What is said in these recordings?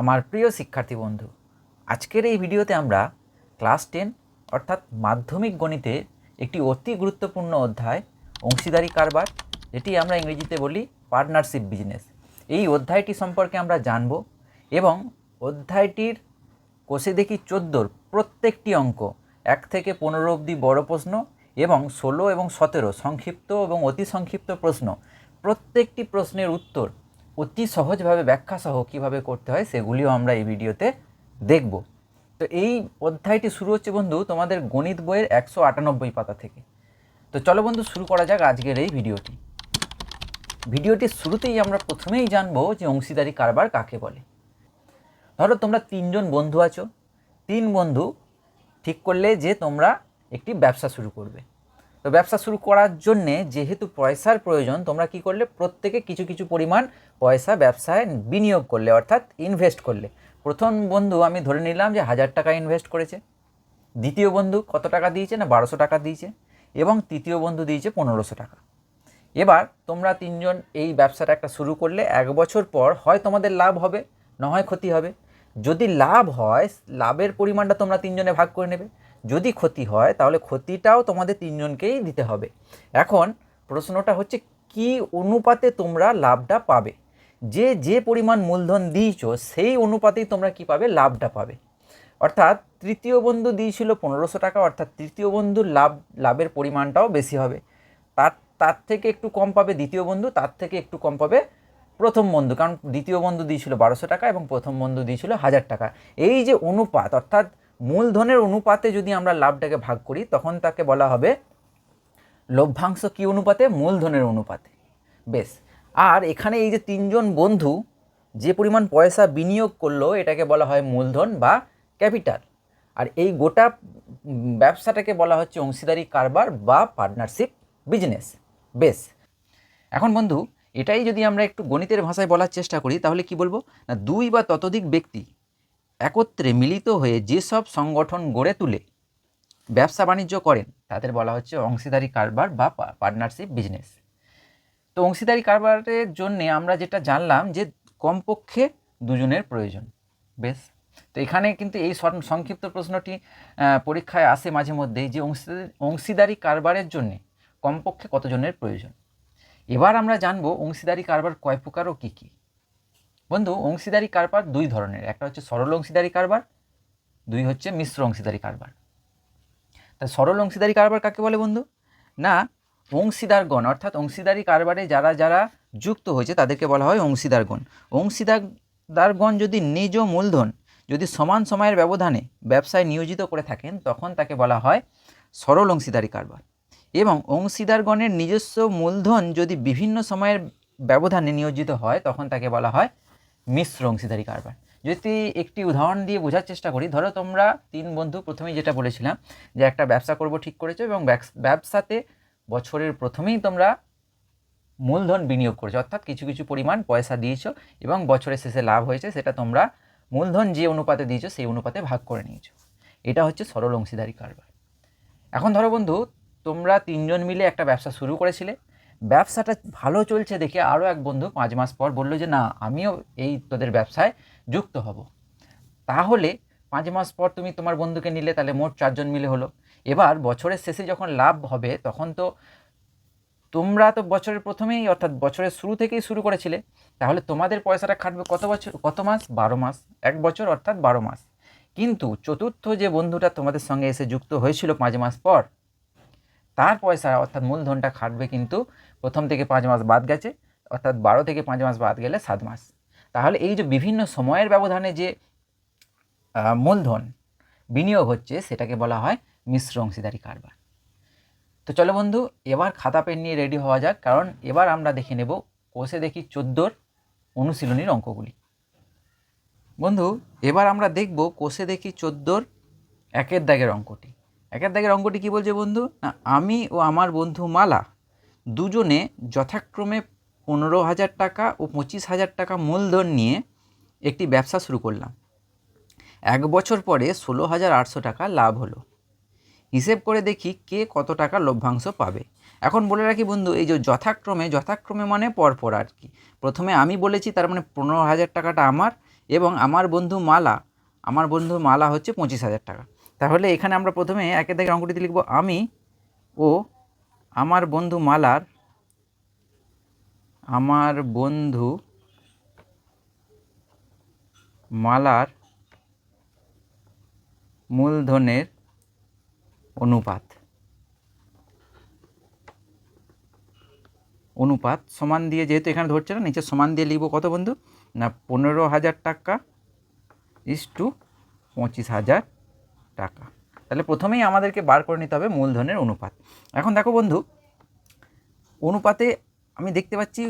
আমার প্রিয় শিক্ষার্থী বন্ধু, আজকের এই ভিডিওতে আমরা ক্লাস টেন অর্থাৎ মাধ্যমিক গণিতে একটি অতি গুরুত্বপূর্ণ অধ্যায়, অংশীদারি কারবার, যেটি আমরা ইংরেজিতে বলি পার্টনারশিপ বিজনেস এই অধ্যায়টি সম্পর্কে আমরা জানব এবং অধ্যায়টির কোষে দেখি চোদ্দোর প্রত্যেকটি অঙ্ক, এক থেকে পনেরো অবধি বড় প্রশ্ন এবং ষোলো এবং সতেরো, সংক্ষিপ্ত এবং অতি সংক্ষিপ্ত প্রশ্ন। প্রত্যেকটি প্রশ্নের উত্তর অতি সহজভাবে ব্যাখ্যা সহ কীভাবে করতে হয় সেগুলিও আমরা এই ভিডিওতে দেখব। তো এই অধ্যায়টি শুরু হচ্ছে বন্ধু তোমাদের গণিত বইয়ের একশো আটানব্বই পাতা থেকে। তো চলো বন্ধু শুরু করা যাক আজকের এই ভিডিওটি। ভিডিওটির শুরুতেই আমরা প্রথমেই জানব যে অংশীদারি কারবার কাকে বলে। ধরো তোমরা তিনজন বন্ধু আছো। তিন বন্ধু ঠিক করলে যে তোমরা একটি ব্যবসা শুরু করবে। তো ব্যবসা শুরু করার জন্যে যেহেতু পয়সার প্রয়োজন, তোমরা কি করলে? প্রত্যেকে কিছু কিছু পরিমাণ পয়সা ব্যবসায় বিনিয়োগ করলে, অর্থাৎ ইনভেস্ট করলে। প্রথম বন্ধু আমি ধরে নিলাম যে হাজার টাকা ইনভেস্ট করেছে। দ্বিতীয় বন্ধু কত টাকা দিয়েছে না বারোশো টাকা দিয়েছে? এবং তৃতীয় বন্ধু দিয়েছে পনেরোশো টাকা। এবার তোমরা তিনজন এই ব্যবসাটা একটা শুরু করলে, এক বছর পর হয় তোমাদের লাভ হবে, না হয় ক্ষতি হবে। যদি লাভ হয়, লাভের পরিমাণটা তোমরা তিনজনে ভাগ করে নেবে। যদি ক্ষতি হয়, তাহলে ক্ষতিটাও তোমাদের তিনজনকেই দিতে হবে। এখন প্রশ্নটা হচ্ছে, কি অনুপাতে তোমরা লাভটা পাবে? যে যে পরিমাণ মূলধন দিয়েছ, সেই অনুপাতেই তোমরা কি পাবে? লাভটা পাবে। অর্থাৎ তৃতীয় বন্ধু দিয়েছিল পনেরোশো টাকা, অর্থাৎ তৃতীয় বন্ধুর লাভ, লাভের পরিমাণটাও বেশি হবে। তার তার থেকে একটু কম পাবে দ্বিতীয় বন্ধু, তার থেকে একটু কম পাবে প্রথম বন্ধু, কারণ দ্বিতীয় বন্ধু দিয়েছিল বারোশো টাকা এবং প্রথম বন্ধু দিয়েছিল হাজার টাকা। এই যে অনুপাত, অর্থাৎ মূলধনের অনুপাতে যদি আমরা লাভটাকে ভাগ করি, তখন তাকে বলা হবে লভ্যাংশ কী অনুপাতে? মূলধনের অনুপাতে। বেশ। আর এখানে এই যে তিনজন বন্ধু যে পরিমাণ পয়সা বিনিয়োগ করল, এটাকে বলা হয় মূলধন বা ক্যাপিটাল। আর এই গোটা ব্যবসাটাকে বলা হচ্ছে অংশীদারি কারবার বা পার্টনারশিপ বিজনেস। বেশ। এখন বন্ধু, এটাই যদি আমরা একটু গণিতের ভাষায় বলার চেষ্টা করি, তাহলে কি বলব? না, দুই বা ততোধিক ব্যক্তি একত্রে মিলিত হয়ে যেসব সংগঠন গড়ে তুলে ব্যবসা বাণিজ্য করেন, তাদের বলা হচ্ছে অংশীদারি কারবার বা পার্টনারশিপ বিজনেস তো অংশীদারি কারবারের জন্য আমরা যেটা জানলাম যে কমপক্ষে দুজনের প্রয়োজন। বেশ। তো এখানে কিন্তু এই সংক্ষিপ্ত প্রশ্নটি পরীক্ষায় আসে মাঝে মধ্যেই যে অংশীদারি কারবারের জন্য কমপক্ষে কতজনের প্রয়োজন? এবার আমরা জানব অংশীদারি কারবার কয় প্রকার ও কী কী। বন্ধু, অংশীদারি কারবার দুই ধরনের। একটা হচ্ছে সরল অংশীদারি কারবার, দুই হচ্ছে মিশ্র অংশীদারি কারবার। তা সরল অংশীদারি কারবার কাকে বলে বন্ধু? না, অংশীদারগণ, অর্থাৎ অংশীদারি কারবারে যারা যারা যুক্ত হয়েছে, তাদেরকে বলা হয় অংশীদারগণ। অংশীদারগণ যদি নিজ মূলধন, যদি সমান সময়ের ব্যবধানে ব্যবসায় নিয়োজিত করে থাকেন, তখন তাকে বলা হয় সরল অংশীদারি কারবার। এবং অংশীদারগণের নিজস্ব মূলধন যদি বিভিন্ন সময়ের ব্যবধানে নিয়োজিত হয়, তখন তাকে বলা হয় মিশ্র অংশীদারি কারবার। যদি একটি উদাহরণ দিয়ে বোঝার চেষ্টা করি, ধরো তোমরা তিন বন্ধু প্রথমেই যেটা বলেছিলাম, যে একটা ব্যবসা করব ঠিক করেছ এবং ব্যবস- ব্যবসাতে বছরের প্রথমেই তোমরা মূলধন বিনিয়োগ করেছ, অর্থাৎ কিছু কিছু পরিমাণ পয়সা দিয়েছ এবং বছরের শেষে লাভ হয়েছে, সেটা তোমরা মূলধন যে অনুপাতে দিয়েছ সেই অনুপাতে ভাগ করে নিয়েছো। এটা হচ্ছে সরল অংশীদারি কারবার। এখন ধরো বন্ধু, তোমরা তিনজন মিলে একটা ব্যবসা শুরু করেছিলে ব্যবসাটা ভালো চলছে দেখে আরও এক বন্ধু পাঁচ মাস পর বলল যে, না, আমিও এই তোদের ব্যবসায় যুক্ত হব। তাহলে পাঁচ মাস পর তুমি তোমার বন্ধুকে নিলে, তাহলে মোট চারজন মিলে হলো। এবার বছরের শেষে যখন লাভ হবে, তখন তো তোমরা তো বছরের প্রথমেই, অর্থাৎ বছরের শুরু থেকেই শুরু করেছিলে, তাহলে তোমাদের পয়সাটা খাটবে কত বছর, কত মাস? বারো মাস। এক বছর, অর্থাৎ বারো মাস। কিন্তু চতুর্থ যে বন্ধুটা তোমাদের সঙ্গে এসে যুক্ত হয়েছিল পাঁচ মাস পর, তার পয়সা, অর্থাৎ মূলধনটা খাটবে কিন্তু প্রথম থেকে পাঁচ মাস বাদ গেছে, অর্থাৎ বারো থেকে পাঁচ মাস বাদ গেলে সাত মাস। তাহলে এই যে বিভিন্ন সময়ের ব্যবধানে যে মূলধন বিনিয়োগ হচ্ছে, সেটাকে বলা হয় মিশ্র অংশীদারি কারবার। তো চলো বন্ধু, এবার খাতা, পেন নিয়ে রেডি হওয়া যাক, কারণ এবার আমরা দেখে নেব, কোষে দেখি চোদ্দোর অনুশীলনীর অঙ্কগুলি। বন্ধু, এবার আমরা দেখব কোষে দেখি চোদ্দোর একের দাগের অঙ্কটি। একের দাগের অঙ্কটি কি বলছে বন্ধু? না, আমি ও আমার বন্ধু মালা দুজনে যথাক্রমে পনেরো হাজার টাকা ও পঁচিশ হাজার টাকা মূলধন নিয়ে একটি ব্যবসা শুরু করলাম। এক বছর পরে ষোলো হাজার আটশো টাকা লাভ হলো। হিসেব করে দেখি কে কত টাকা লভ্যাংশ পাবে। এখন বলে রাখি বন্ধু, এই যে যথাক্রমে যথাক্রমে মানে পরপর আর কি। প্রথমে আমি বলেছি তার মানে পনেরো হাজার টাকাটা আমার এবং আমার বন্ধু মালা, আমার বন্ধু মালা হচ্ছে পঁচিশ হাজার টাকা। তাহলে এখানে আমরা প্রথমে একের দাগের অঙ্কটিতে লিখব আমি ও আমার বন্ধু মালার, আমার বন্ধু মালার মূলধনের অনুপাত। অনুপাত সমান দিয়ে যেহেতু এখানে ধরছে না, নিচে সমান দিয়ে লিখব কত বন্ধু? না, পনেরো হাজার টাকা ইস টু পঁচিশ হাজার টাকা। তাহলে প্রথমেই আমাদেরকে বার করে নিতে হবে মূলধনের অনুপাত। এখন দেখো বন্ধু, অনুপাতে আমি দেখতে পাচ্ছি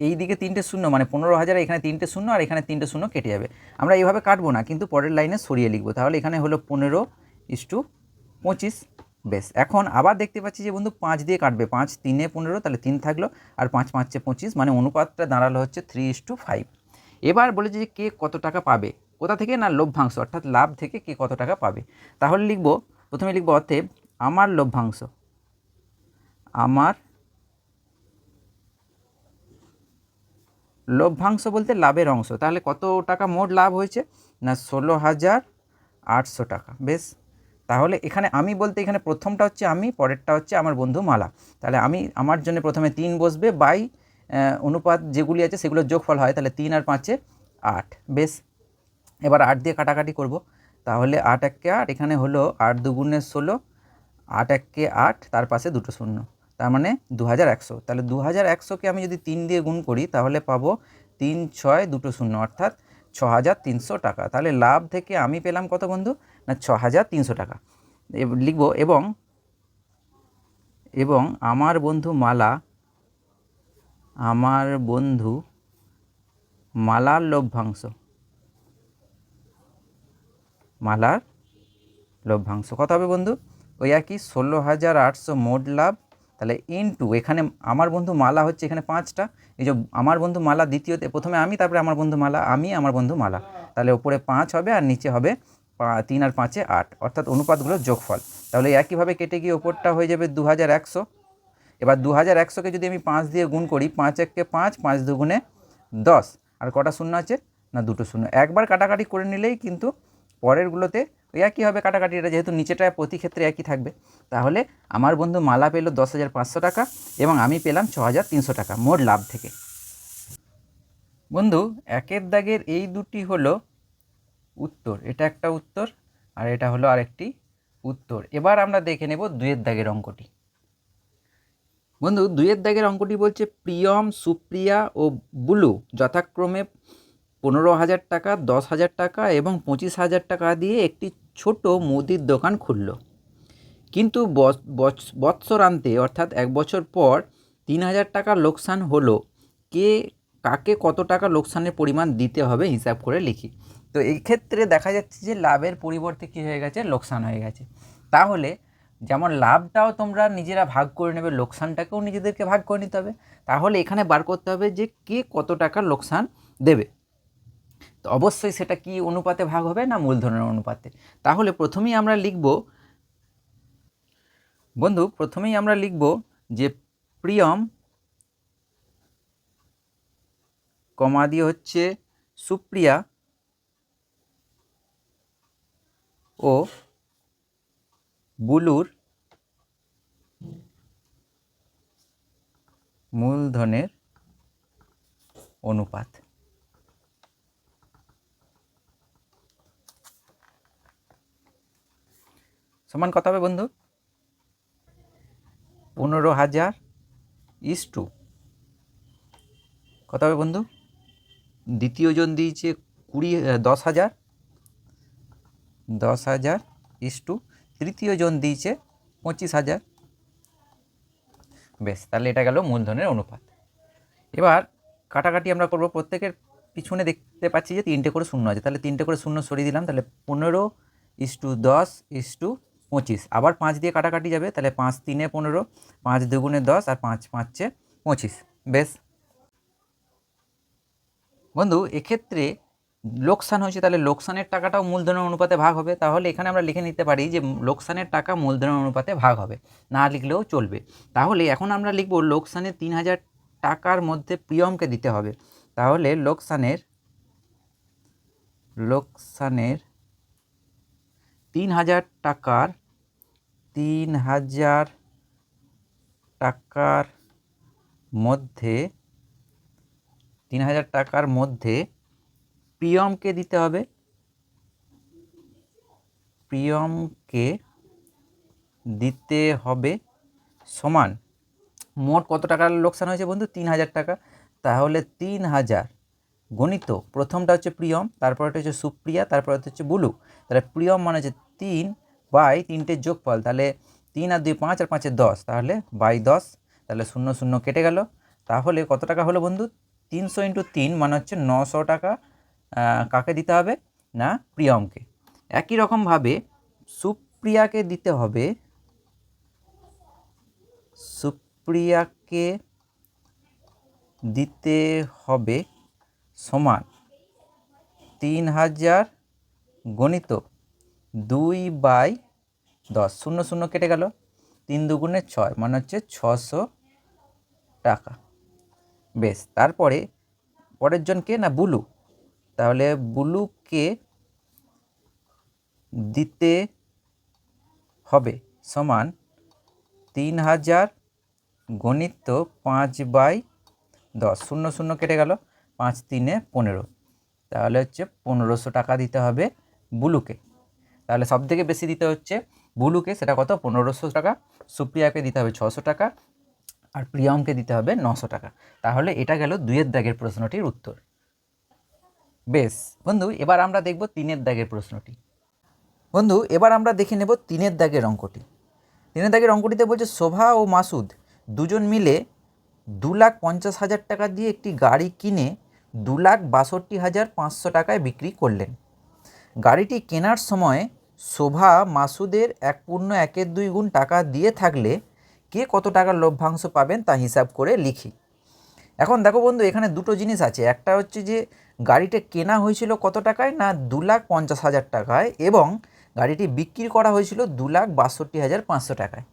এই দিকে তিনটে শূন্য মানে পনেরো হাজার এখানে তিনটে শূন্য আর এখানে তিনটে শূন্য কেটে যাবে। আমরা এইভাবে কাটবো না, কিন্তু পরের লাইনে সরিয়ে লিখব। তাহলে এখানে হলো পনেরো ইস টু পঁচিশ, বেশ। এখন আবার দেখতে পাচ্ছি যে বন্ধু পাঁচ দিয়ে কাটবে, পাঁচ তিনে পনেরো, তাহলে তিন থাকল, আর পাঁচ পাঁচে পঁচিশ মানে অনুপাতটা দাঁড়াল হচ্ছে থ্রি ইস টু ফাইভ এবার বলেছে যে কে কত টাকা পাবে? কোথা থেকে না লভ্যাংশ অর্থাৎ লাভ থেকে কে কত টাকা পাবে? তাহলে লিখব, প্রথমে লিখব অতএব আমার লভ্যাংশ আমার লভ্যাংশ বলতে লাভের অংশ। তাহলে কত টাকা মোট লাভ হয়েছে? না ষোলো হাজার আটশো টাকা। বেশ, তাহলে এখানে আমি বলতে এখানে প্রথমটা হচ্ছে আমি, পরেরটা হচ্ছে আমার বন্ধু মালা। তাহলে আমি, আমার জন্য প্রথমে তিন বসবে, বাই অনুপাত যেগুলি আছে সেগুলো যোগফল হয় তাহলে তিন আর পাঁচে আট। বেশ এবার আট দিয়ে কাটাকাটি করব। তাহলে আট এককে আট, এখানে হলো আট দুগুণে ষোলো, আট এককে আট, তার পাশে দুটো শূন্য। তার মানে দু হাজার একশো। তাহলে দু হাজার একশোকে আমি যদি তিন দিয়ে গুণ করি, তাহলে পাবো তিন ছয় দুটো শূন্য, অর্থাৎ ছ হাজার তিনশো টাকা। তাহলে লাভ থেকে আমি পেলাম কত বন্ধু? না ছ হাজার তিনশো টাকা। লিখব, এবং এবং আমার বন্ধু মালা, আমার বন্ধু মালার লভ্যাংশ। মালার লভ্যাংশ। কত হবে বন্ধু? ওই একই ষোলো হাজার আটশো মোট লাভ। তাহলে ইনটু এখানে আমার বন্ধু মালা হচ্ছে এখানে পাঁচটা। এই যে আমার বন্ধু মালা দ্বিতীয়তে, প্রথমে আমি, তারপরে আমার বন্ধু মালা, আমি, আমার বন্ধু মালা। তাহলে ওপরে পাঁচ হবে আর নিচে হবে তিন আর পাঁচে আট। অর্থাৎ অনুপাতগুলোর যোগফল। তাহলে একইভাবে কেটে গিয়ে ওপরটা হয়ে যাবে দু হাজার একশো। এবার দু হাজার একশোকে যদি আমি পাঁচ দিয়ে গুণ করি, পাঁচ এককে পাঁচ পাঁচ দুগুণে দশ। আর কটা শূন্য আছে? না, দুটো শূন্য। একবার কাটাকাটি করে নিলেই কিন্তু পরেরগুলোতে ওই একই হবে কাটাকাটি, এটা যেহেতু নিচেটায় প্রতি ক্ষেত্রে একই থাকবে। তাহলে আমার বন্ধু মালা পেল দশ হাজার পাঁচশো টাকা এবং আমি পেলাম ছ হাজার তিনশো টাকা, মোট লাভ থেকে। বন্ধু, একের দাগের এই দুটি হলো উত্তর, এটা একটা উত্তর আর এটা হলো আরেকটি উত্তর। এবার আমরা দেখে নেব দুয়ের দাগের অঙ্কটি। বন্ধু দুয়ের দাগের অঙ্কটি বলছে প্রিয়ম, সুপ্রিয়া ও বুলু যথাক্রমে পনেরো হাজার টাকা, দশ হাজার টাকা এবং পঁচিশ হাজার টাকা দিয়ে একটি ছোট মুদির দোকান খুলল। কিন্তু বৎ- বৎস- বৎসরান্তে, অর্থাৎ এক বছর পর তিন হাজার টাকা লোকসান হলো। কে, কাকে কত টাকা লোকসানের পরিমাণ দিতে হবে হিসাব করে লিখি। তো এই ক্ষেত্রে দেখা যাচ্ছে যে লাভের পরিবর্তে কী হয়ে গেছে? লোকসান হয়ে গেছে। তাহলে যেমন লাভটাও তোমরা নিজেরা ভাগ করে নেবে, লোকসানটাকেও নিজেদেরকে ভাগ করে নিতে হবে। তাহলে এখানে বার করতে হবে যে কে কত টাকা লোকসান দেবে। তো অবশ্যই সেটা কি অনুপাতে ভাগ হবে না মূলধনের অনুপাতে? তাহলে প্রথমেই আমরা লিখব, বন্ধু, প্রথমেই আমরা লিখব যে প্রিয়ম কমা দিয়ে হচ্ছে সুপ্রিয়া ও বুলুর মূলধনের অনুপাত। সমান কত হবে বন্ধু? পনেরো হাজার ইস টু কত হবে বন্ধু? দ্বিতীয় জন দিয়েছে কুড়ি দশ হাজার। দশ হাজার ইস টু তৃতীয় জন দিয়েছে পঁচিশ হাজার। বেশ, তাহলে এটা গেল মূলধনের অনুপাত। এবার কাটাকাটি আমরা করব প্রত্যেকের পিছনে দেখতে পাচ্ছি যে তিনটে করে শূন্য আছে। তাহলে তিনটে করে শূন্য সরিয়ে দিলাম, তাহলে পনেরো ইস টু দশ ইস টু পঁচিশ। আবার পাঁচ দিয়ে কাটাকাটি যাবে, তাহলে পাঁচ তিনে পনেরো, পাঁচ দুগুণে দশ আর পাঁচ পাঁচে পঁচিশ। বেশ। বন্ধু, এক্ষেত্রে লোকসান হয়েছে, তাহলে লোকসানের টাকাটাও মূলধনের অনুপাতে ভাগ হবে। তাহলে এখানে আমরা লিখে নিতে পারি যে লোকসানের টাকা মূলধনের অনুপাতে ভাগ হবে, না লিখলেও চলবে। তাহলে এখন আমরা লিখব লোকসানের তিন হাজার টাকার মধ্যে প্রিয়মকে দিতে হবে। তাহলে লোকসানের লোকসানের তিন হাজার টাকার তিন হাজার টাকার মধ্যে তিন হাজার টাকার মধ্যে প্রিয়মকে দিতে হবে। প্রিয়মকে দিতে হবে সমান, মোট কত টাকার লোকসান হয়েছে বন্ধু? তিন হাজার টাকা। তাহলে তিন হাজার গণিত, প্রথমটা হচ্ছে প্রিয়ম, তারপরটা হচ্ছে সুপ্রিয়া তারপরে হচ্ছে বুলু। তাহলে প্রিয়ম মানে হচ্ছে তিন বাই তিনটের যোগফল, তাহলে তিন আর দুই পাঁচ আর পাঁচের দশ, তাহলে বাই দশ, তাহলে শূন্য শূন্য কেটে গেল। তাহলে কত টাকা হলো বন্ধু? তিনশো ইন্টু তিন মানে হচ্ছে নশো টাকা কাকে দিতে হবে? না, প্রিয়মকে। একই রকমভাবে সুপ্রিয়াকে দিতে হবে, সুপ্রিয়াকে দিতে হবে সমান তিন হাজার গণিত দুই বাই দশ, শূন্য শূন্য কেটে গেল। তিন দুগুণে ছয় মানে হচ্ছে ছশো টাকা। বেশ, তারপরে পরের জনকে, না, বুলু। তাহলে বুলুকে দিতে হবে সমান তিন হাজার গণিত পাঁচ বাই দশ, শূন্য শূন্য কেটে গেল, পাঁচ তিনে পনেরো। তাহলে হচ্ছে পনেরোশো টাকা দিতে হবে বুলুকে। তাহলে সব থেকে বেশি দিতে হচ্ছে বুলুকে, সেটা কত? পনেরোশো টাকা। সুপ্রিয়াকে দিতে হবে ছশো টাকা আর প্রিয়মকে দিতে হবে নশো টাকা। তাহলে এটা গেল দুইয়ের দাগের প্রশ্নটির উত্তর। বেশ, বন্ধু, এবার আমরা দেখব তিনের দাগের প্রশ্নটি। বন্ধু, এবার আমরা দেখে নেব তিনের দাগের অঙ্কটি। তিনের দাগের অঙ্কটিতে বলছে, শোভা ও মাসুদ দুজন মিলে দু লাখ পঞ্চাশ হাজার টাকা দিয়ে একটি গাড়ি কিনে দু লাখ বাষট্টি হাজার পাঁচশো টাকায় বিক্রি করলেন। গাড়িটি কেনার সময় শোভা মাসুদের এক পূর্ণ একের দুই গুণ টাকা দিয়ে থাকলে কে কত টাকার লভ্যাংশ পাবেন তা হিসাব করে লিখি। এখন দেখো বন্ধু, এখানে দুটো জিনিস আছে। একটা হচ্ছে যে, গাড়িটা কেনা হয়েছিল কত টাকায় না দু লাখ পঞ্চাশ হাজার টাকায় এবং গাড়িটি বিক্রি করা হয়েছিল দু লাখ বাষট্টি হাজার পাঁচশো টাকায়।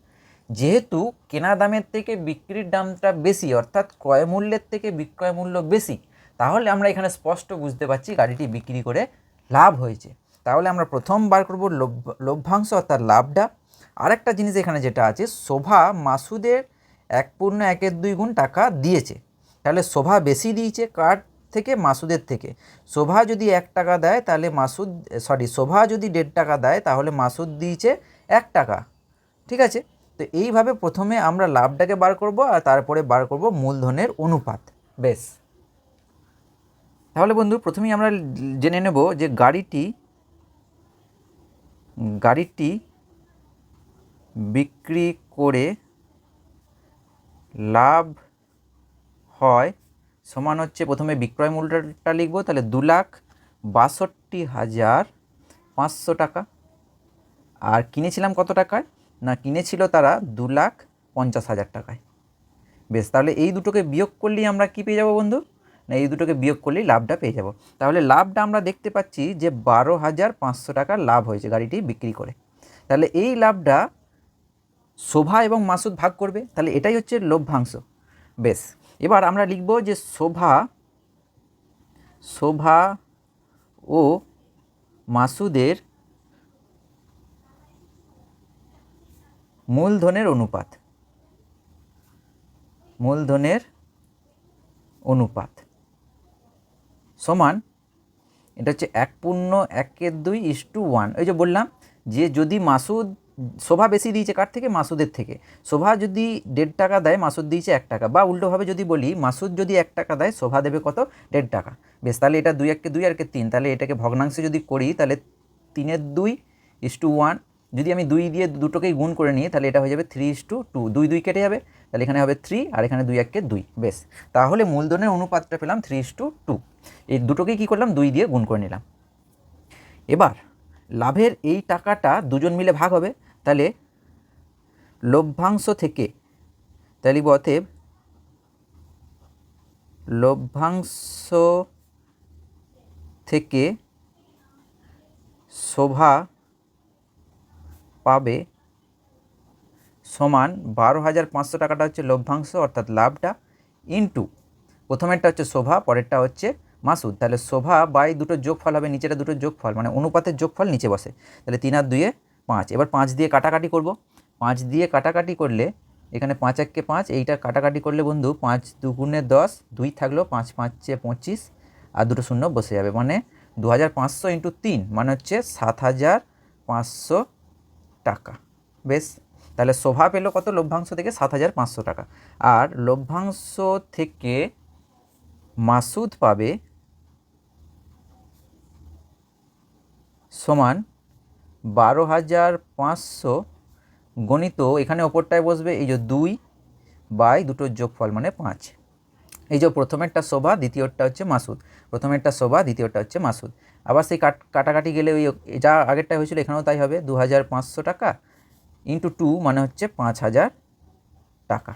যেহেতু কেনা দামের থেকে বিক্রির দামটা বেশি, অর্থাৎ ক্রয় মূল্যের থেকে বিক্রয় মূল্য বেশি, তাহলে আমরা এখানে স্পষ্ট বুঝতে পারছি গাড়িটি বিক্রি করে লাভ হয়েছে। তাহলে আমরা প্রথম বার করব লভ্য- লভ্যাংশ অর্থাৎ লাভটা। আরেকটা জিনিস এখানে যেটা আছে, শোভা মাসুদের এক পূর্ণ একের দুই গুণ টাকা দিয়েছে। তাহলে শোভা বেশি দিয়েছে কার থেকে? মাসুদের থেকে। শোভা যদি এক টাকা দেয়, তাহলে মাসুদ সরি শোভা যদি দেড় টাকা দেয়, তাহলে মাসুদ দিয়েছে এক টাকা। ঠিক আছে? তো এইভাবে প্রথমে আমরা লাভটাকে বার করব আর তারপরে বার করব মূলধনের অনুপাত। বেশ। তাহলে বন্ধু, প্রথমেই আমরা জেনে নেব যে গাড়িটি গাড়িটি বিক্রি করে লাভ হয়, সমান হচ্ছে প্রথমে বিক্রয় মূল্যটা লিখব, তাহলে দু লাখ বাষট্টি হাজার পাঁচশো টাকা। আর কিনেছিলাম কত টাকায়? না, কিনেছিল তারা দু লাখ পঞ্চাশ হাজার টাকায়। বেশ, তাহলে এই দুটোকে বিয়োগ করলেই আমরা কি পেয়ে যাব বন্ধু? এই দুটোকে বিয়োগ করলেই লাভটা পেয়ে যাব। তাহলে লাভটা আমরা দেখতে পাচ্ছি যে বারো হাজার পাঁচশো টাকার লাভ হয়েছে গাড়িটি বিক্রি করে। তাহলে এই লাভটা শোভা এবং মাসুদ ভাগ করবে। তাহলে এটাই হচ্ছে লভ্যাংশ। বেশ, এবার আমরা লিখব যে শোভা শোভা ও মাসুদের মূলধনের অনুপাত। মূলধনের অনুপাত। সমান, এটা হচ্ছে এক পূর্ণ একের দুই ইস টু ওয়ান। ওই যে বললাম যে যদি মাসুদ, শোভা বেশি দিয়েছে কার থেকে? মাসুদের থেকে। শোভা যদি দেড় টাকা দেয়, মাসুদ দিয়েছে এক টাকা। বা উল্টোভাবে যদি বলি, মাসুদ যদি এক টাকা দেয়, শোভা দেবে কত? দেড় টাকা। বেশ, তাহলে এটা দুই এককে দুই আর কে তিন। তাহলে এটাকে ভগ্নাংশে যদি করি, তাহলে তিনের দুই ইস টু ওয়ান। যদি আমি দুই দিয়ে দুটোকেই গুণ করে নিই, তাহলে এটা হয়ে যাবে থ্রি ইস টু টু। দুই দুই কেটে যাবে। তাহলে এখানে হবে থ্রি আর এখানে দুই এককে দুই। বেশ, তাহলে মূলধনের অনুপাতটা পেলাম থ্রি ইস টু টু। এই দুটোকেই কী করলাম? দুই দিয়ে গুণ করে নিলাম। এবার লাভের এই টাকাটা দুজন মিলে ভাগ হবে। তাহলে লভ্যাংশ থেকে, তাহলে অতএব লভ্যাংশ থেকে শোভা পাবে সমান বারো হাজার পাঁচশো টাকাটা হচ্ছে লভ্যাংশ, অর্থাৎ লাভটা, ইন্টু প্রথমেরটা হচ্ছে শোভা, পরেরটা হচ্ছে মাসুদ, তাহলে শোভা বাই দুটো যোগফল হবে নিচেটা দুটো যোগফল মানে অনুপাতের যোগফল নিচে বসে। তাহলে তিন আর দুইয়ে পাঁচ। এবার পাঁচ দিয়ে কাটাকাটি করব। পাঁচ দিয়ে কাটাকাটি করলে এখানে পাঁচ এককে পাঁচ, এইটা কাটাকাটি করলে বন্ধু পাঁচ দুগুণে দশ, দুই থাকল পাঁচ, পাঁচে পঁচিশ, আর দুটো শূন্য বসে যাবে। মানে দু হাজার পাঁচশো ইন্টু তিন মানে হচ্ছে সাত হাজার পাঁচশো টাকা। বেশ, তাহলে শোভা পেল কত? লভ্যাংশ থেকে সাত হাজার পাঁচশো টাকা। আর লভ্যাংশ থেকে মাসুদ পাবে সমান বারো হাজার পাঁচশো গণিত এখানে ওপরটায় বসবে, এই যে দুই বাই দুটোর যোগফল মানে পাঁচ। এই যে প্রথমেরটা শোভা দ্বিতীয়টা হচ্ছে মাসুদ। প্রথমেরটা শোভা দ্বিতীয়টা হচ্ছে মাসুদ। আবার সেই কাট কাটাকাটি গেলে ওই যা আগেরটা হয়েছিল এখানেও তাই হবে দু হাজার পাঁচশো টাকা ইন্টু টু মানে হচ্ছে পাঁচ হাজার টাকা।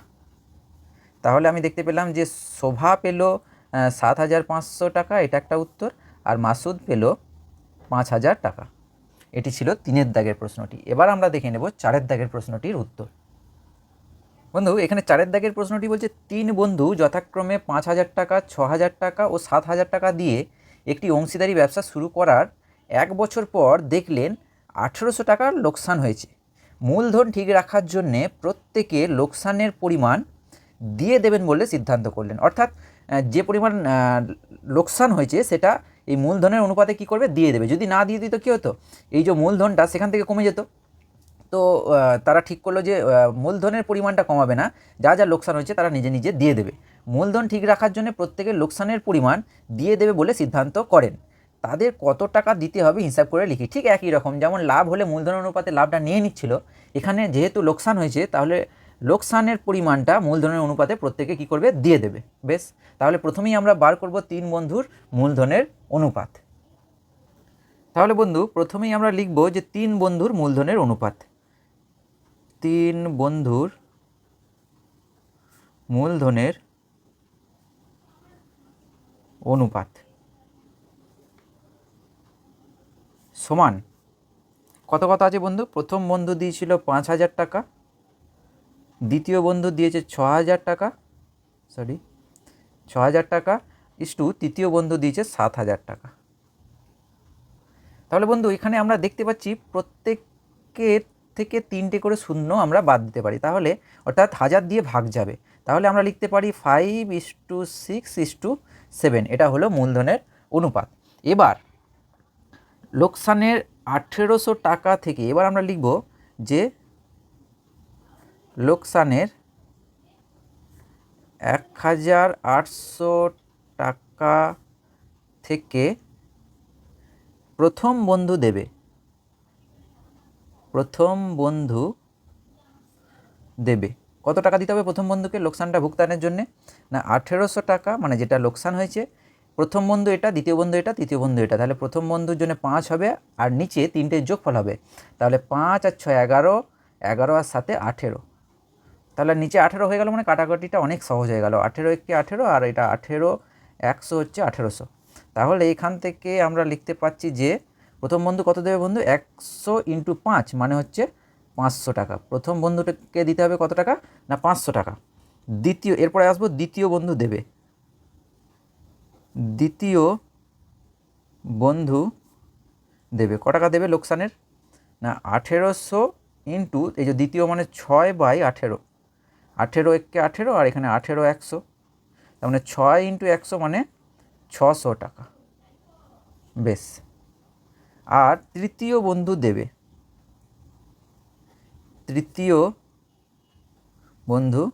তাহলে আমি দেখতে পেলাম যে শোভা পেল সাত হাজার পাঁচশো টাকা, এটা একটা উত্তর, আর মাসুদ পেল পাঁচ হাজার টাকা। এটি ছিল তিনের দাগের প্রশ্নটি। এবার আমরা দেখে নেব চারের দাগের প্রশ্নটির উত্তর। বন্ধু, এখানে চারের দাগের প্রশ্নটি বলছে, তিন বন্ধু যথাক্রমে পাঁচ হাজার টাকা, ছ হাজার টাকা ও সাত হাজার টাকা দিয়ে একটি অংশীদারি ব্যবসা শুরু করার এক বছর পর দেখলেন আঠেরোশো টাকার লোকসান হয়েছে। মূলধন ঠিক রাখার জন্যে প্রত্যেকে লোকসানের পরিমাণ দিয়ে দেবেন বলে সিদ্ধান্ত করলেন। অর্থাৎ যে পরিমাণ লোকসান হয়েছে, সেটা এই মূলধনের অনুপাতে কী করবে? দিয়ে দেবে। যদি না দিয়ে দিত, কী হতো? এই যে মূলধনটা সেখান থেকে কমে যেত। তো তারা ঠিক করল যে মূলধনের পরিমাণটা কমাবে না। যা যা লোকসান হয়েছে, তারা নিজে নিজে দিয়ে দেবে। মূলধন ঠিক রাখার জন্য প্রত্যেকের লোকসানের পরিমাণ দিয়ে দেবে বলে সিদ্ধান্ত করেন। তাদের কত টাকা দিতে হবে হিসাব করে লিখি। ঠিক একই রকম, যেমন লাভ হলে মূলধন অনুপাতে লাভটা নিয়ে নিচ্ছিল। এখানে যেহেতু লোকসান হয়েছে, তাহলে লোকসানের পরিমাণটা মূলধনের অনুপাতে প্রত্যেকে কী করবে? দিয়ে দেবে। বেশ, তাহলে প্রথমেই আমরা বার করব তিন বন্ধুর মূলধনের অনুপাত। তাহলে বন্ধু, প্রথমেই আমরা লিখব যে তিন বন্ধুর মূলধনের অনুপাত। তিন বন্ধুর মূলধনের অনুপাত সমান কত কত আছে বন্ধু? প্রথম বন্ধু দিয়েছিল পাঁচ হাজার টাকা দ্বিতীয় বন্ধু দিয়েছে ছ হাজার টাকা সরি ছ হাজার টাকা ইস্টু তৃতীয় বন্ধু দিয়েছে সাত হাজার টাকা। তাহলে বন্ধু, এখানে আমরা দেখতে পাচ্ছি প্রত্যেকের থেকে তিনটে করে শূন্য আমরা বাদ দিতে পারি। তাহলে অর্থাৎ হাজার দিয়ে ভাগ যাবে। তাহলে আমরা লিখতে পারি five is to six is to seven এটা হলো মূলধনের অনুপাত। এবার লোকসানের আঠেরোশো টাকা থেকে, এবার আমরা লিখব যে লোকসানের এক হাজার আটশো টাকা থেকে প্রথম বন্ধু দেবে। প্রথম বন্ধু দেবে। কত টাকা দিতে হবে প্রথম বন্ধুকে লোকসানটা ভুগতানের জন্য? না, আঠেরোশো টাকা মানে যেটা লোকসান হয়েছে। প্রথম বন্ধু এটা, দ্বিতীয় বন্ধু এটা, তৃতীয় বন্ধু এটা। তাহলে প্রথম বন্ধুর জন্য পাঁচ হবে আর নিচে তিনটে যোগফল হবে। তাহলে পাঁচ আর ছয়, এগারো এগারো আর সাথে আঠেরো। তাহলে নিচে আঠেরো হয়ে গেল মানে কাটাকাটিটা অনেক সহজ হয়ে গেল। আঠেরো এককে আঠেরো আর এটা আঠেরো, একশো হচ্ছে আঠেরোশো। তাহলে এখান থেকে আমরা লিখতে পাচ্ছি যে প্রথম বন্ধু কত দেবে বন্ধু? একশো ইন্টু পাঁচ মানে হচ্ছে পাঁচশো টাকা। প্রথম বন্ধুটাকে দিতে হবে কত টাকা? না, পাঁচশো টাকা। দ্বিতীয়, এরপরে আসব, দ্বিতীয় বন্ধু দেবে। দ্বিতীয় বন্ধু দেবে। ক টাকা দেবে লোকসানের? না, আঠেরোশো ইন্টু এই যে দ্বিতীয় মানে ছয় বাই আঠেরো। আঠেরো এককে আঠেরো আর এখানে আঠেরো একশো। তার মানে ছয় ইন্টু একশো মানে ছশো টাকা। বেশ। আর তৃতীয় বন্ধু দেবে। তৃতীয় বন্ধু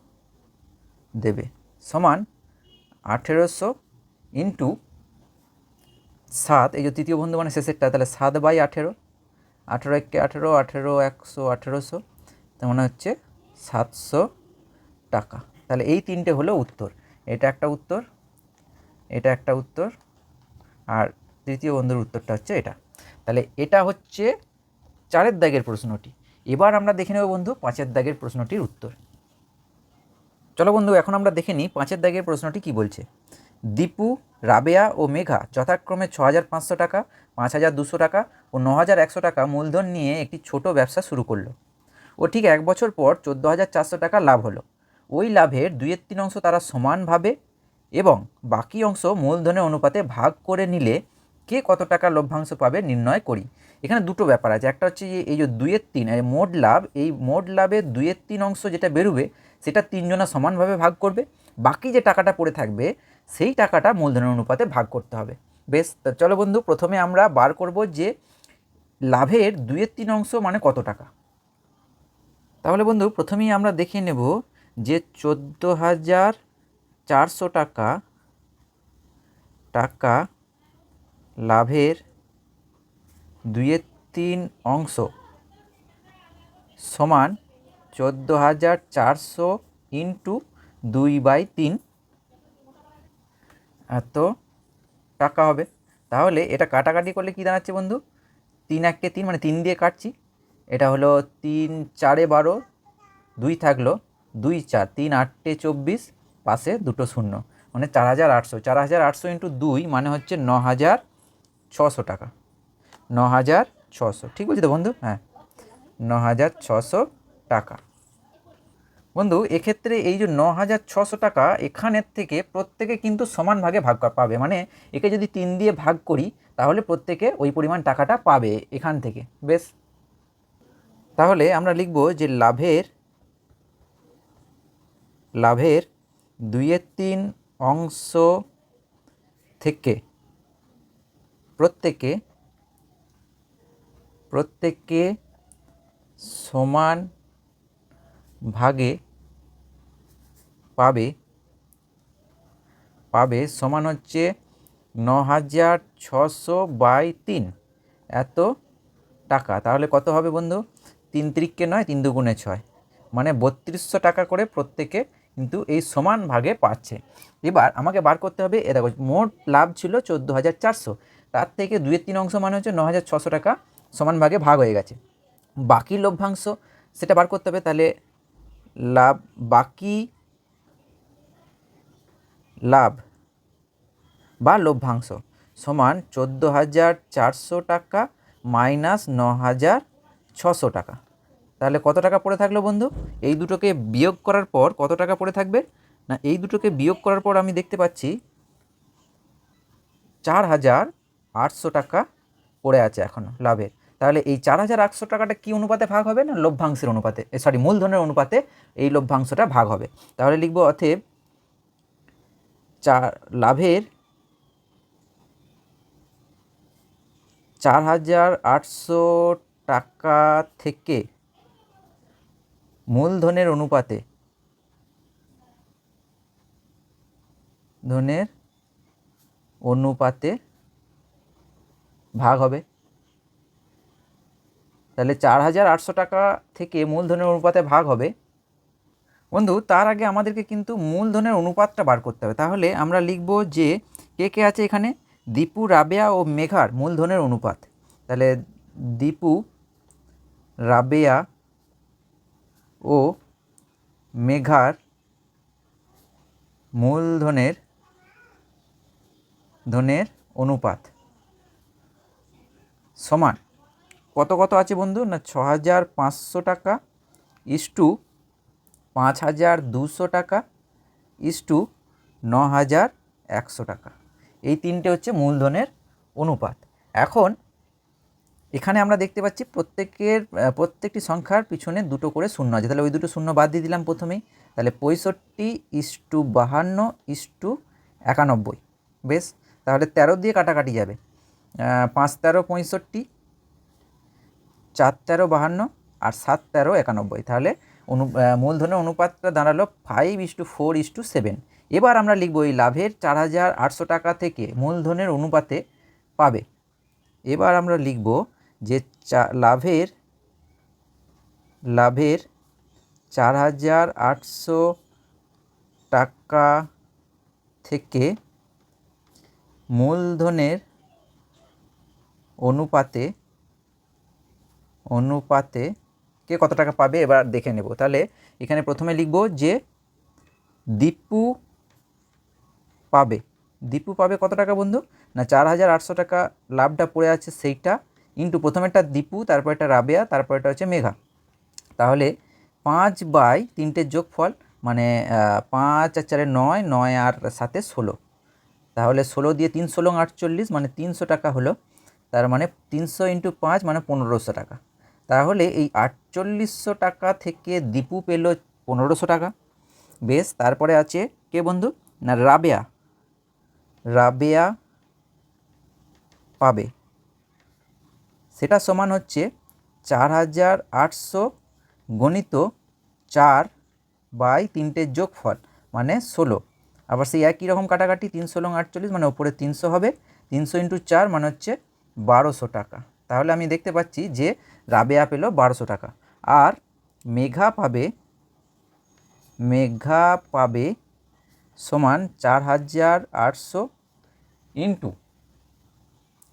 দেবে। সমান আঠেরোশো ইন্টু সাত। এই যে তৃতীয় বন্ধু মানে শেষেরটা, তাহলে সাত বাই আঠেরো। আঠেরো একে আঠেরো আঠেরো একশো, আঠেরোশো। তার মানে হচ্ছে সাতশো টাকা। তাহলে এই তিনটে হলো উত্তর। এটা একটা উত্তর, এটা একটা উত্তর, আর তৃতীয় বন্ধুর উত্তরটা হচ্ছে এটা। তাহলে এটা হচ্ছে চারের দাগের প্রশ্নটি। এবার আমরা দেখে নেব বন্ধু পাঁচের দাগের প্রশ্নটির উত্তর। চলো বন্ধু, এখন আমরা দেখে নিই পাঁচের দাগের প্রশ্নটি কি বলছে। দীপু, রাবেয়া ও মেঘা যথাক্রমে ছ হাজার পাঁচশো টাকা, পাঁচ হাজার দুশো টাকা ও ন হাজার একশো টাকা মূলধন নিয়ে একটি ছোট ব্যবসা শুরু করল। ও ঠিক এক বছর পর চোদ্দ হাজার চারশো টাকা লাভ হলো। ওই লাভের দুইয়ের তিন অংশ তারা সমানভাবে এবং বাকি অংশ মূলধনের অনুপাতে ভাগ করে নিলে কে কত টাকা লভ্যাংশ পাবে নির্ণয় করি। এখানে দুটো ব্যাপার আছে। একটা হচ্ছে যে এই যে দুইয়ের তিন মোট লাভ, এই মোট লাভের দুইয়ের তিন অংশ যেটা বেরোবে, সেটা তিনজনা সমানভাবে ভাগ করবে। বাকি যে টাকাটা পড়ে থাকবে, সেই টাকাটা মূলধনের অনুপাতে ভাগ করতে হবে। বেশ চলো বন্ধু, প্রথমে আমরা বার করব যে লাভের দুইয়ের তিন অংশ মানে কত টাকা। তাহলে বন্ধু, প্রথমেই আমরা দেখে নেব যে চোদ্দ হাজার চারশো টাকা টাকা লাভের দুইয়ের তিন অংশ সমান চোদ্দ হাজার চারশো ইন্টু দুই বাই তিন। এত টাকা হবে। তাহলে এটা কাটাকাটি করলে কী দাঁড়াচ্ছে বন্ধু? তিন এককে তিন মানে তিন দিয়ে কাটছি। এটা হলো তিন চারে বারো, দুই থাকল। দুই চার, তিন আটটে চব্বিশ, পাশে দুটো শূন্য। মানে চার হাজার আটশো, চার হাজার আটশো ইন্টু দুই মানে হচ্ছে ন হাজার ছশো টাকা। ন হাজার ছশো, ঠিক বলছি তো বন্ধু? হ্যাঁ। ন হাজার ছশো টাকা। বন্ধু, এক্ষেত্রে এই যে ন হাজার ছশো টাকা এখানের থেকে প্রত্যেকে কিন্তু সমান ভাগে ভাগ পাবে। মানে একে যদি তিন দিয়ে ভাগ করি, তাহলে প্রত্যেকে ওই পরিমাণ টাকাটা পাবে এখান থেকে। বেশ। তাহলে আমরা লিখব যে লাভের লাভের দুইয়ের তিন অংশ থেকে প্রত্যেকে প্রত্যেককে সমান ভাগে পাবে পাবে সমান হচ্ছে ন হাজার ছশো বাই তিন। এত টাকা। তাহলে কত হবে বন্ধু? তিন তিরিককে নয়, তিন দুগুণে ছয়। মানে বত্রিশশো টাকা করে প্রত্যেকে কিন্তু এই সমান ভাগে পাচ্ছে। এবার আমাকে বার করতে হবে, এ দেখো, মোট লাভ ছিল চোদ্দ হাজার চারশো। তার থেকে দুইয়ের তিন অংশ মানে হচ্ছে ন হাজার ছশো টাকা সমান ভাগে ভাগ হয়ে গেছে। বাকি লভ্যাংশ সেটা বার করতে হবে, তাহলে লাভ, বাকি লাভ বা লভ্যাংশ সমান চোদ্দ হাজার চারশো টাকা মাইনাস ন হাজার ছশো টাকা। তাহলে কত টাকা পড়ে থাকল বন্ধু? এই দুটোকে বিয়োগ করার পর কত টাকা পড়ে থাকবে? না, এই দুটোকে বিয়োগ করার পর আমি দেখতে পাচ্ছি চার হাজার আটশো টাকা পড়ে আছে এখনও লাভের। তাহলে এই চার হাজার আটশো টাকাটা কী অনুপাতে ভাগ হবে না লভ্যাংশের অনুপাতে? সরি মূলধনের অনুপাতে এই লভ্যাংশটা ভাগ হবে। তাহলে লিখব অতএব চার, লাভের চার হাজার আটশো টাকা থেকে মূলধনের অনুপাতে, ধনের অনুপাতে ভাগ হবে। তাহলে চার হাজার আটশো টাকা থেকে মূলধনের অনুপাতে ভাগ হবে। বন্ধু, তার আগে আমাদেরকে কিন্তু মূলধনের অনুপাতটা বার করতে হবে। তাহলে আমরা লিখব যে, কে কে আছে এখানে? দীপু, রাবেয়া ও মেঘার মূলধনের অনুপাত। তাহলে দীপু, রাবেয়া ও মেঘার মূলধনের, ধনের অনুপাত। সমান। কত কত আছে বন্ধু? না ছ হাজার পাঁচশো টাকা ইস্টু পাঁচ হাজার দুশো টাকা ইস্টু ন হাজার একশো টাকা। এই তিনটে হচ্ছে মূলধনের অনুপাত। এখন এখানে আমরা দেখতে পাচ্ছি প্রত্যেকের প্রত্যেকটি সংখ্যার পিছনে দুটো করে শূন্য আছে। তাহলে ওই দুটো শূন্য বাদ দিয়ে দিলাম প্রথমেই। তাহলে পঁয়ষট্টি ইস টু বাহান্ন ইস টু একানব্বই। বেশ, তাহলে তেরো দিয়ে কাটাকাটি যাবে। পাঁচ তেরো পঁয়ষট্টি, চার তেরো বাহান্ন আর সাত তেরো একানব্বই। তাহলে অনু মূলধনের অনুপাতটা দাঁড়াল five is to four is to seven এবার আমরা লিখব এই লাভের চার হাজার আটশো টাকা থেকে মূলধনের অনুপাতে পাবে। এবার আমরা লিখব যে চা, লাভের লাভের চার হাজার আটশো টাকা থেকে মূলধনের অনুপাতে অনুপাতে কে কত টাকা পাবে এবার দেখে নেব। তাহলে এখানে প্রথমে লিখব যে দীপু পাবে। দীপু পাবে কত টাকা বন্ধু? না, চার হাজার আটশো টাকা লাভটা পড়ে আছে সেইটা ইন্টু প্রথমেরটা দীপু, তারপর একটা রাবেয়া, তারপর এটা হচ্ছে মেঘা। তাহলে পাঁচ বাই তিনটের যোগফল মানে পাঁচ আর চারে নয় নয় আর সাতে ষোলো। তাহলে ষোলো দিয়ে তিন ষোলো, আটচল্লিশ মানে তিনশো টাকা হলো। তার মানে তিনশো ইন্টু পাঁচ মানে পনেরোশো টাকা। তাহলে এই আটচল্লিশশো টাকা থেকে দীপু পেল পনেরোশো টাকা। বেশ, তারপরে আছে কে বন্ধু? না, রাবেয়া। রাবেয়া পাবে। সেটা সমান হচ্ছে চার হাজার আটশো গণিত চার বাই তিনটের যোগফল মানে ষোলো। আবার সেই একই রকম কাটাকাটি তিনশো লং আটচল্লিশ মানে ওপরে তিনশো হবে। তিনশো ইন্টু চার মানে হচ্ছে বারোশো টাকা। তাহলে আমি দেখতে পাচ্ছি যে রাবেয়া পেল বারোশো টাকা। আর মেঘা পাবে মেঘা পাবে সমান চার হাজার আটশো ইন্টু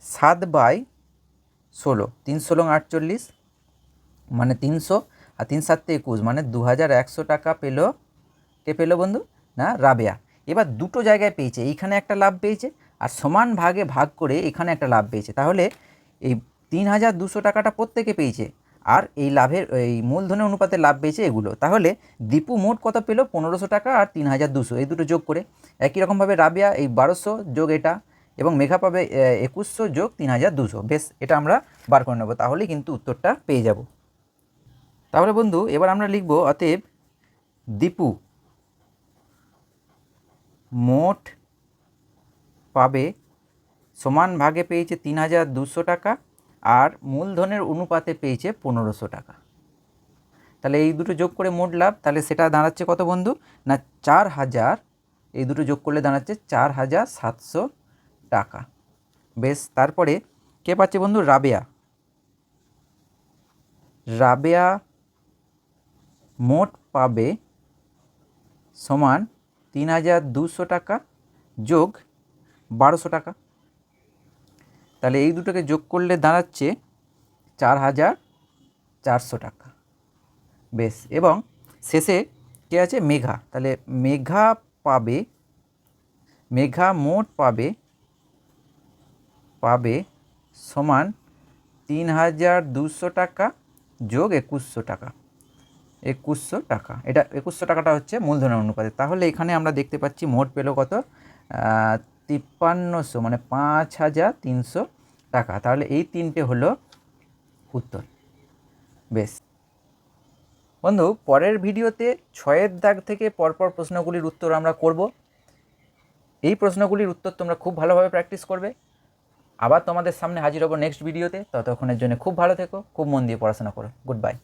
সাত বাই ষোলো, তিনশো লং আটচল্লিশ মানে তিনশো আর তিন সাততে একুশ মানে দু হাজার একশো টাকা পেল, কে পেল বন্ধু? না, রাবেয়া। এবার দুটো জায়গায় পেয়েছে, এইখানে একটা লাভ পেয়েছে আর সমান ভাগে ভাগ করে এখানে একটা লাভ পেয়েছে। তাহলে এই তিন হাজার দুশো টাকাটা প্রত্যেকে পেয়েছে আর এই লাভের, এই মূলধনের অনুপাতে লাভ পেয়েছে এগুলো। তাহলে দীপু মোট কত পেল? পনেরোশো টাকা আর তিন হাজার দুশো। এই দুটো যোগ করে। একই রকমভাবে রাবিয়া, এই বারোশো যোগ এটা এবং মেঘা পাবে একুশশো যোগ তিন হাজার দুশো। বেশ, এটা আমরা বার করে নেব। তাহলে কিন্তু উত্তরটা পেয়ে যাব। তাহলে বন্ধু, এবার আমরা লিখব, অতএব দীপু মোট পাবে, সমান ভাগে পেয়েছে তিন হাজার দুশো টাকা আর মূলধনের অনুপাতে পেয়েছে পনেরোশো টাকা। তাহলে এই দুটো যোগ করে মোট লাভ, তাহলে সেটা দাঁড়াচ্ছে কত বন্ধু? না, চার হাজার, এই দুটো যোগ করলে দাঁড়াচ্ছে চার হাজার সাতশো টাকা। বেশ, তারপরে কে পাচ্ছে বন্ধু? রাবেয়া। রাবেয়া মোট পাবে সমান তিন হাজার দুশো টাকা যোগ বারোশো টাকা। তাহলে এই দুটোকে যোগ করলে দাঁড়াচ্ছে চার হাজার চারশো টাকা। বেশ, এবং শেষে কে আছে? মেঘা। তাহলে মেঘা পাবে, মেঘা মোট পাবে পাবে সমান তিন হাজার দুশো টাকা যোগ একুশশো টাকা। একুশশো টাকা। এটা একুশশো টাকাটা হচ্ছে মূলধনের অনুপাতে। তাহলে এখানে আমরা দেখতে পাচ্ছি মোট পেল কত? তিপ্পান্নশো মানে পাঁচ হাজার তিনশো টাকা। তাহলে এই তিনটে হলো উত্তর। বেশ। বন্ধু, পরের ভিডিওতে ছয়ের দাগ থেকে পরপর প্রশ্নগুলির উত্তর আমরা করব। এই প্রশ্নগুলির উত্তর তোমরা খুব ভালোভাবে প্র্যাকটিস করবে। আবার তোমাদের সামনে হাজির হব নেক্সট ভিডিওতে ততক্ষণের জন্য খুব ভালো থেকো, খুব মন দিয়ে পড়াশোনা করো। Good bye